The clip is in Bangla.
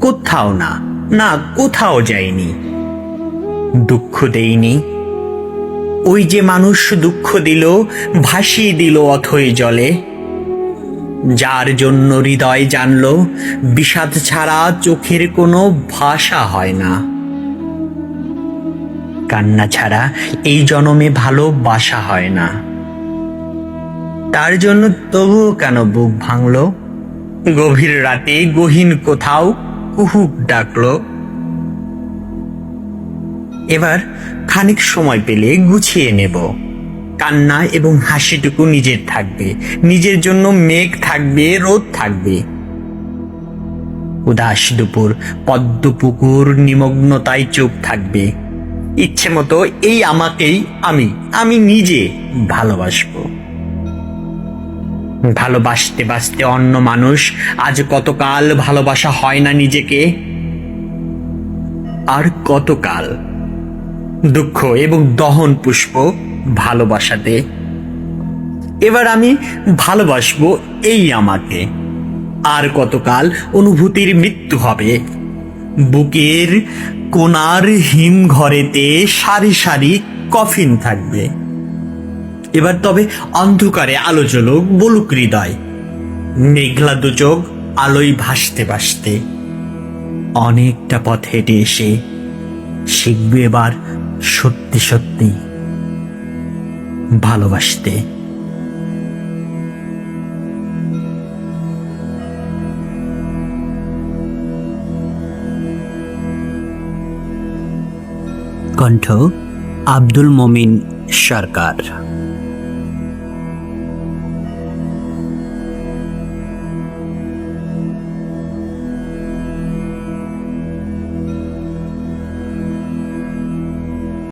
কোথাও না না কোথাও যাইনি দুঃখ দেইনি ওই যে মানুষ দুঃখ দিল, ভাসিয়ে দিল অথই জলে। যার জন্য হৃদয় জানলো, বিষাদ ছাড়া চোখের কোনো ভাষা হয় না। কান্না ছাড়া এই জনমে ভালোবাসা হয় না। তার জন্য তবুও কেন বুক ভাঙলো? গভীর রাতে গহীন কোথাও কুহুক ডাকলো। এবার খানিক সময় পেলে গুছিয়ে নেব। কান্না এবং হাসিটুকু নিজের থাকবে। নিজের জন্য মেঘ থাকবে, রোদ থাকবে। উদাস দুপুর, পদ্ম পুকুর, নিমগ্নতায় চুপ থাকবে। ইচ্ছে মতো এই আমাকেই আমি আমি নিজে ভালোবাসবো। ভালোবাসতে বাসতে অন্য মানুষ, আজ কতকাল ভালোবাসা হয় না নিজেকে? আর কতকাল? দুঃখ এবং দহন পুষ্প ভালোবাসাতে। এবার আমি ভালোবাসবো এই আমাকে। আর কতকাল অনুভূতির মৃত্যু হবে? বুকের কোনার হিম ঘরেতে সারি সারি কফিন থাকবে। এবার তবে অন্ধকারে আলো জ্বলুক বলুক হৃদয়। মেঘলা দু চোখ, আলোয় ভাসতে ভাসতে। অনেকটা পথ হেঁটে এসে শিখবে এবার সত্যি সত্যি ভালোবাসতে। কণ্ঠ আব্দুল মমিন সরকার।